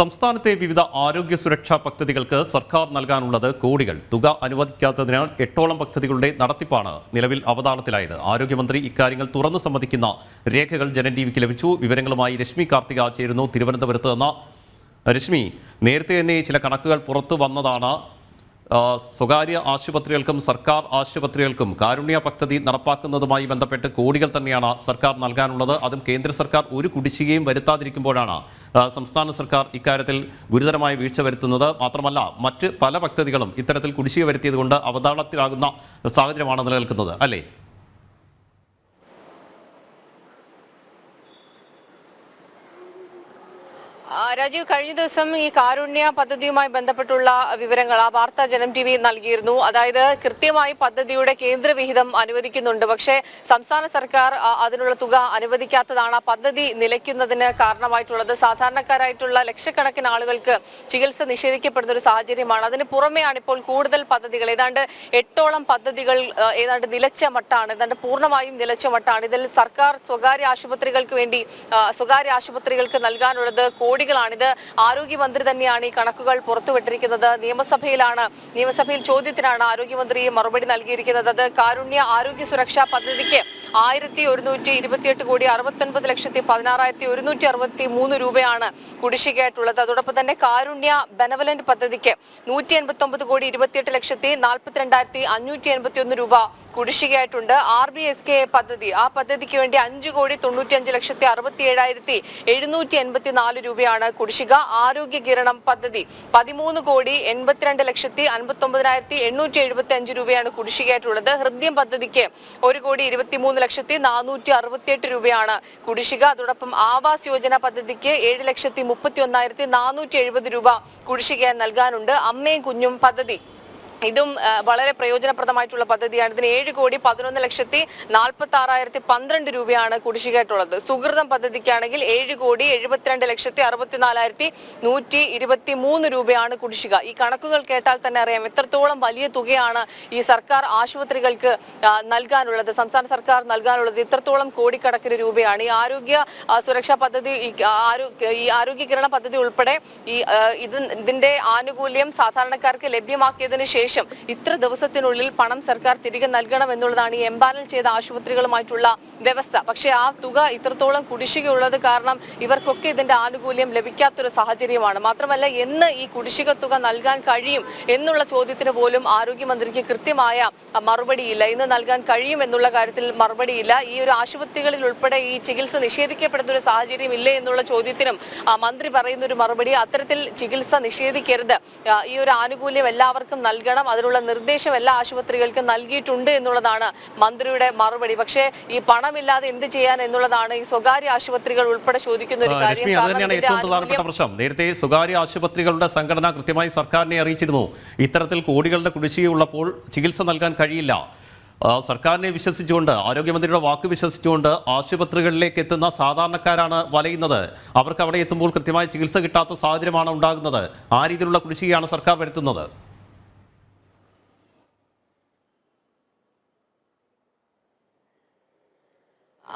സംസ്ഥാനത്തെ വിവിധ ആരോഗ്യ സുരക്ഷാ പദ്ധതികൾക്ക് സർക്കാർ നൽകാനുള്ളത് കോടികൾ. തുക അനുവദിക്കാത്തതിനാൽ എട്ടോളം പദ്ധതികളുടെ നടത്തിപ്പാണ് നിലവിൽ അവതാളത്തിലായത്. ആരോഗ്യമന്ത്രി ഇക്കാര്യങ്ങൾ തുറന്നു സമ്മതിക്കുന്ന രേഖകൾ ജനൻ ടിവിക്ക് ലഭിച്ചു. വിവരങ്ങളുമായി രശ്മി കാർത്തിക ചേരുന്നു. തിരുവനന്തപുരത്ത് നിന്ന്. രശ്മി നേരത്തെ തന്നെ ചില കണക്കുകൾ പുറത്തു വന്നതാണ്. സ്വകാര്യ ആശുപത്രികൾക്കും സർക്കാർ ആശുപത്രികൾക്കും കാരുണ്യ പദ്ധതി നടപ്പാക്കുന്നതുമായി ബന്ധപ്പെട്ട് കോടികൾ തന്നെയാണ് സർക്കാർ നൽകാനുള്ളത്. അതും കേന്ദ്ര സർക്കാർ ഒരു കുടിശ്ശികയും വരുത്താതിരിക്കുമ്പോഴാണ് സംസ്ഥാന സർക്കാർ ഇക്കാര്യത്തിൽ ഗുരുതരമായ വീഴ്ച വരുത്തുന്നത്. മാത്രമല്ല മറ്റ് പല പദ്ധതികളും ഇത്തരത്തിൽ കുടിശ്ശിക വരുത്തിയതുകൊണ്ട് അവതാളത്തിലാകുന്ന സാഹചര്യമാണ് നിലനിൽക്കുന്നത്. അല്ലേ? രാജീവ് കഴിഞ്ഞ ദിവസം ഈ കാരുണ്യ പദ്ധതിയുമായി ബന്ധപ്പെട്ടുള്ള വിവരങ്ങൾ ആ വാർത്ത ജനം ടി വി നൽകിയിരുന്നു. അതായത് കൃത്യമായി പദ്ധതിയുടെ കേന്ദ്രവിഹിതം അനുവദിക്കുന്നുണ്ട്. പക്ഷേ സംസ്ഥാന സർക്കാർ അതിനുള്ള തുക അനുവദിക്കാത്തതാണ് ആ പദ്ധതി നിലയ്ക്കുന്നതിന് കാരണമായിട്ടുള്ളത്. സാധാരണക്കാരായിട്ടുള്ള ലക്ഷക്കണക്കിന് ആളുകൾക്ക് ചികിത്സ നിഷേധിക്കപ്പെടുന്ന ഒരു സാഹചര്യമാണ്. അതിന് പുറമെയാണ് ഇപ്പോൾ കൂടുതൽ പദ്ധതികൾ. ഏതാണ്ട് എട്ടോളം പദ്ധതികൾ ഏതാണ്ട് നിലച്ച മട്ടാണ്. ഏതാണ്ട് പൂർണമായും നിലച്ച മട്ടാണ്. ഇതിൽ സർക്കാർ സ്വകാര്യ ആശുപത്രികൾക്ക് വേണ്ടി സ്വകാര്യ ആശുപത്രികൾക്ക് നൽകാനുള്ളത് കോടികളാണിത് ആരോഗ്യമന്ത്രി തന്നെയാണ് ഈ കണക്കുകൾ പുറത്തുവിട്ടിരിക്കുന്നത്. നിയമസഭയിലാണ് നിയമസഭയിൽ ചോദ്യത്തിനാണ് ആരോഗ്യമന്ത്രി മറുപടി നൽകിയിരിക്കുന്നത്. അത് കാരുണ്യ ആരോഗ്യ സുരക്ഷാ പദ്ധതിക്ക് ആയിരത്തി ഒരുന്നൂറ്റി ഇരുപത്തിയെട്ട് കോടി അറുപത്തൊൻപത് ലക്ഷത്തി പതിനാറായിരത്തി ഒരുന്നൂറ്റി അറുപത്തി മൂന്ന് രൂപയാണ് കുടിശ്ശികയായിട്ടുള്ളത്. അതോടൊപ്പം തന്നെ കാരുണ്യ ബെനവലന്റ് പദ്ധതിക്ക് നൂറ്റി എൺപത്തി ഒമ്പത് കോടി ഇരുപത്തിയെട്ട് ലക്ഷത്തി നാൽപ്പത്തിരണ്ടായിരത്തി അഞ്ഞൂറ്റി എൺപത്തി ഒന്ന് രൂപ കുടിശ്ശികയായിട്ടുണ്ട്. ആർ ബി എസ് കെ പദ്ധതി ആ പദ്ധതിക്ക് വേണ്ടി അഞ്ച് കോടി തൊണ്ണൂറ്റി അഞ്ച് ലക്ഷത്തി അറുപത്തി ഏഴായിരത്തി എഴുന്നൂറ്റി എൺപത്തി നാല് രൂപയാണ് കുടിശ്ശിക ആരോഗ്യ കിരണം പദ്ധതി. പതിമൂന്ന് കോടി എൺപത്തിരണ്ട് ലക്ഷത്തി അൻപത്തി ഒമ്പതിനായിരത്തി എണ്ണൂറ്റി എഴുപത്തി അഞ്ച് രൂപയാണ് കുടിശ്ശികയായിട്ടുള്ളത്. ഹൃദ്യം പദ്ധതിക്ക് ഒരു കോടി ഇരുപത്തിമൂന്ന് ലക്ഷത്തി നാനൂറ്റി അറുപത്തിയെട്ട് രൂപയാണ് കുടിശ്ശിക. അതോടൊപ്പം ആവാസ് യോജന പദ്ധതിക്ക് ഏഴ് ലക്ഷത്തി മുപ്പത്തി ഒന്നായിരത്തി നാനൂറ്റി എഴുപത് രൂപ കുടിശ്ശികയായി നൽകാനുണ്ട്. അമ്മയും കുഞ്ഞും പദ്ധതി ഇതും വളരെ പ്രയോജനപ്രദമായിട്ടുള്ള പദ്ധതിയാണ്. ഇതിന് ഏഴ് കോടി പതിനൊന്ന് ലക്ഷത്തി നാൽപ്പത്തി ആറായിരത്തി പന്ത്രണ്ട് രൂപയാണ് കുടിശ്ശികയായിട്ടുള്ളത്. സുഹൃതം പദ്ധതിക്കാണെങ്കിൽ ഏഴ് കോടി എഴുപത്തിരണ്ട് ലക്ഷത്തി അറുപത്തിനാലായിരത്തി നൂറ്റി ഇരുപത്തി മൂന്ന് രൂപയാണ് കുടിശ്ശിക. ഈ കണക്കുകൾ കേട്ടാൽ തന്നെ അറിയാം എത്രത്തോളം വലിയ തുകയാണ് ഈ സർക്കാർ ആശുപത്രികൾക്ക് നൽകാനുള്ളത് സംസ്ഥാന സർക്കാർ നൽകാനുള്ളത്. ഇത്രത്തോളം കോടിക്കണക്കിന് രൂപയാണ്. ഈ ആരോഗ്യ സുരക്ഷാ പദ്ധതി ഈ ആരോഗ്യകിരണ പദ്ധതി ഉൾപ്പെടെ ഈ ഇത് ഇതിന്റെ ആനുകൂല്യം സാധാരണക്കാർക്ക് ലഭ്യമാക്കിയതിന് ശേഷം ഇത്ര ദിവസത്തിനുള്ളിൽ പണം സർക്കാർ തിരികെ നൽകണം എന്നുള്ളതാണ് ഈ എംപാനൽ ചെയ്ത ആശുപത്രികളുമായിട്ടുള്ള വ്യവസ്ഥ. പക്ഷേ ആ തുക ഇത്രത്തോളം കുടിശ്ശികയുള്ളത് കാരണം ഇവർക്കൊക്കെ ഇതിന്റെ ആനുകൂല്യം ലഭിക്കാത്തൊരു സാഹചര്യമാണ്. മാത്രമല്ല എന്ന് ഈ കുടിശ്ശിക തുക നൽകാൻ കഴിയും എന്നുള്ള ചോദ്യത്തിന് പോലും ആരോഗ്യമന്ത്രിക്ക് കൃത്യമായ മറുപടിയില്ല. ഇന്ന് നൽകാൻ കഴിയും എന്നുള്ള കാര്യത്തിൽ മറുപടിയില്ല. ഈ ഒരു ആശുപത്രികളിൽ ഉൾപ്പെടെ ഈ ചികിത്സ നിഷേധിക്കപ്പെടുന്ന ഒരു സാഹചര്യം ഇല്ലേ എന്നുള്ള ചോദ്യത്തിനും മന്ത്രി പറയുന്ന ഒരു മറുപടി അത്തരത്തിൽ ചികിത്സ നിഷേധിക്കരുത്. ഈ ഒരു ആനുകൂല്യം എല്ലാവർക്കും നൽകണം. അതിനുള്ള നിർദ്ദേശം എല്ലാ ആശുപത്രികൾക്കും നൽകിയിട്ടുണ്ട് എന്നുള്ളതാണ് മന്ത്രിയുടെ മറുപടി. പക്ഷേ ഈ പണമില്ലാതെ എന്ത് ചെയ്യാൻ എന്നുള്ളതാണ് ഈ സ്വകാര്യ ആശുപത്രികൾ ഉൾപ്പെടെ ചോദിക്കുന്ന ഒരു കാര്യം. അത് തന്നെയാണ് ഏറ്റവും പ്രധാനപ്പെട്ട പ്രശ്നം. നേരത്തെ സ്വകാര്യ ആശുപത്രികളുടെ സംഘടന കൃത്യമായി സർക്കാരിനെ അറിയിച്ചിരുന്നു. ഇത്തരത്തിൽ കോടികളുടെ കുടിശ്ശികയുള്ളപ്പോൾ ചികിത്സ നൽകാൻ കഴിയില്ല. സർക്കാരിനെ വിശ്വസിച്ചുകൊണ്ട് ആരോഗ്യമന്ത്രിയുടെ വാക്ക് വിശ്വസിച്ചുകൊണ്ട് ആശുപത്രികളിലേക്ക് എത്തുന്ന സാധാരണക്കാരാണ് വലയുന്നത്. അവർക്ക് അവിടെ എത്തുമ്പോൾ കൃത്യമായ ചികിത്സ കിട്ടാത്ത സാഹചര്യമാണ് ഉണ്ടാകുന്നത്. ആ രീതിയിലുള്ള കുടിശ്ശികയാണ് സർക്കാർ വരുത്തുന്നത്.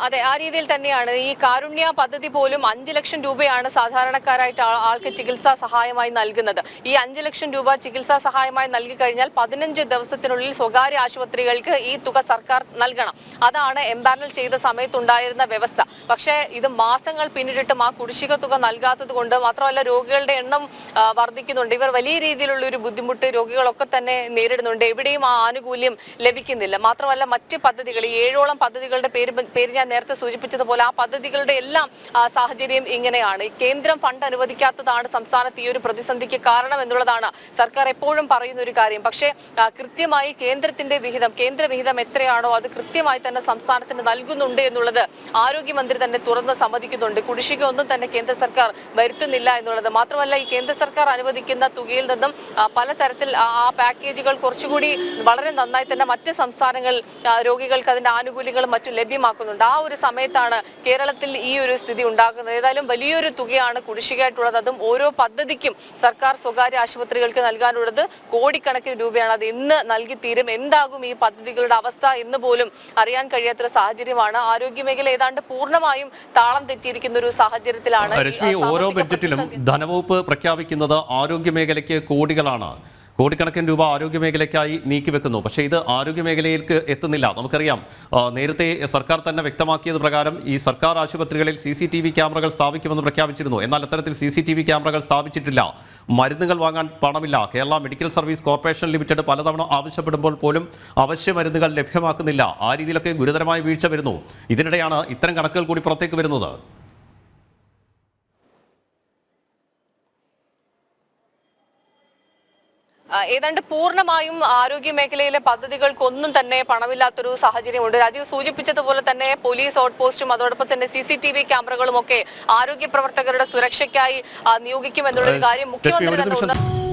അതെ ആ രീതിയിൽ തന്നെയാണ്. ഈ കാരുണ്യ പദ്ധതി പോലും അഞ്ചു ലക്ഷം രൂപയാണ് സാധാരണക്കാരായിട്ട് ആൾക്ക് ചികിത്സാ സഹായമായി നൽകുന്നത്. ഈ അഞ്ചു ലക്ഷം രൂപ ചികിത്സാ സഹായമായി നൽകി കഴിഞ്ഞാൽ പതിനഞ്ച് ദിവസത്തിനുള്ളിൽ സ്വകാര്യ ആശുപത്രികൾക്ക് ഈ തുക സർക്കാർ നൽകണം. അതാണ് എംപാനൽ ചെയ്ത സമയത്തുണ്ടായിരുന്ന വ്യവസ്ഥ. പക്ഷേ ഇത് മാസങ്ങൾ പിന്നിട്ടിട്ടും ആ കുടിശ്ശിക തുക നൽകാത്തത് കൊണ്ട് മാത്രമല്ല രോഗികളുടെ എണ്ണം വർദ്ധിക്കുന്നുണ്ട്. ഇവർ വലിയ രീതിയിലുള്ള ഒരു ബുദ്ധിമുട്ട് രോഗികളൊക്കെ തന്നെ നേരിടുന്നുണ്ട്. എവിടെയും ആ ആനുകൂല്യം ലഭിക്കുന്നില്ല. മാത്രമല്ല മറ്റ് പദ്ധതികൾ ഏഴോളം പദ്ധതികളുടെ പേര് പേര് ഞാൻ നേരത്തെ സൂചിപ്പിച്ചതുപോലെ ആ പദ്ധതികളുടെ എല്ലാം സാഹചര്യം ഇങ്ങനെയാണ്. കേന്ദ്രം ഫണ്ട് അനുവദിക്കാത്തതാണ് സംസ്ഥാനത്ത് ഈ ഒരു പ്രതിസന്ധിക്ക് കാരണം എന്നുള്ളതാണ് സർക്കാർ എപ്പോഴും പറയുന്ന ഒരു കാര്യം. പക്ഷേ കൃത്യമായി കേന്ദ്രത്തിന്റെ വിഹിതം കേന്ദ്ര വിഹിതം എത്രയാണോ അത് കൃത്യമായി തന്നെ സംസ്ഥാനത്തിന് നൽകുന്നുണ്ട് എന്നുള്ളത് ആരോഗ്യമന്ത്രി തന്നെ തുറന്ന് സമ്മതിക്കുന്നുണ്ട്. കുടിശ്ശിക ഒന്നും തന്നെ കേന്ദ്ര സർക്കാർ വരുത്തുന്നില്ല എന്നുള്ളത്. മാത്രമല്ല ഈ കേന്ദ്ര സർക്കാർ അനുവദിക്കുന്ന തുകയിൽ നിന്നും പലതരത്തിൽ ആ പാക്കേജുകൾ കുറച്ചുകൂടി വളരെ നന്നായി തന്നെ മറ്റ് സംസ്ഥാനങ്ങൾ ആ, രോഗികൾക്ക് അതിന്റെ ആനുകൂല്യങ്ങളും മറ്റും ലഭ്യമാക്കുന്നുണ്ട്. ആ ഒരു സമയത്താണ് കേരളത്തിൽ ഈ ഒരു സ്ഥിതി ഉണ്ടാകുന്നത്. ഏതായാലും വലിയൊരു തുകയാണ് കുടിശ്ശികയായിട്ടുള്ളത്. അതും ഓരോ പദ്ധതിക്കും സർക്കാർ സ്വകാര്യ ആശുപത്രികൾക്ക് നൽകാനുള്ളത് കോടിക്കണക്കിന് രൂപയാണ്. അത് ഇന്ന് നൽകി തീരും എന്താകും ഈ പദ്ധതികളുടെ അവസ്ഥ എന്ന് പോലും അറിയാൻ കഴിയാത്തൊരു സാഹചര്യമാണ്. ആരോഗ്യമേഖല ഏതാണ്ട് പൂർണമായും താളം തെറ്റിയിരിക്കുന്ന ഒരു സാഹചര്യത്തിലാണ് രശ്മി ഓരോ ബജറ്റിലും ബഡ്ജറ്റിലും. ധനവകുപ്പ് പ്രഖ്യാപിക്കുന്നത് ആരോഗ്യ മേഖലയ്ക്ക് കോടികളാണ്. കോടിക്കണക്കിന് രൂപ ആരോഗ്യ മേഖലയ്ക്കായി നീക്കിവെക്കുന്നു. പക്ഷേ ഇത് ആരോഗ്യ മേഖലയിലേക്ക് എത്തുന്നില്ല. നമുക്കറിയാം നേരത്തെ സർക്കാർ തന്നെ വ്യക്തമാക്കിയത് പ്രകാരം ഈ സർക്കാർ ആശുപത്രികളിൽ സി സി ടി വി ക്യാമറകൾ സ്ഥാപിക്കുമെന്ന് പ്രഖ്യാപിച്ചിരുന്നു. എന്നാൽ അത്തരത്തിൽ സി സി ടി വി ക്യാമറകൾ സ്ഥാപിച്ചിട്ടില്ല. മരുന്നുകൾ വാങ്ങാൻ പണമില്ല. Kerala medical service corporation limited പലതവണ ആവശ്യപ്പെടുമ്പോൾ പോലും അവശ്യ മരുന്നുകൾ ലഭ്യമാക്കുന്നില്ല. ആ രീതിയിലൊക്കെ ഗുരുതരമായ വീഴ്ച വരുന്നു. ഇതിനിടെയാണ് ഇത്തരം കണക്കുകൾ കൂടി പുറത്തേക്ക് വരുന്നത്. ഏതാണ്ട് പൂർണമായും ആരോഗ്യ മേഖലയിലെ പദ്ധതികൾക്കൊന്നും തന്നെ പണമില്ലാത്തൊരു സാഹചര്യമുണ്ട്. രാജീവ് സൂചിപ്പിച്ചതുപോലെ തന്നെ പോലീസ് ഔട്ട് പോസ്റ്റും അതോടൊപ്പം തന്നെ സി സി ടി വി ക്യാമറകളും ഒക്കെ ആരോഗ്യ പ്രവർത്തകരുടെ സുരക്ഷയ്ക്കായി നിയോഗിക്കും നിയോഗിക്കുമെന്നുള്ളൊരു കാര്യം മുഖ്യമന്ത്രി തന്നെ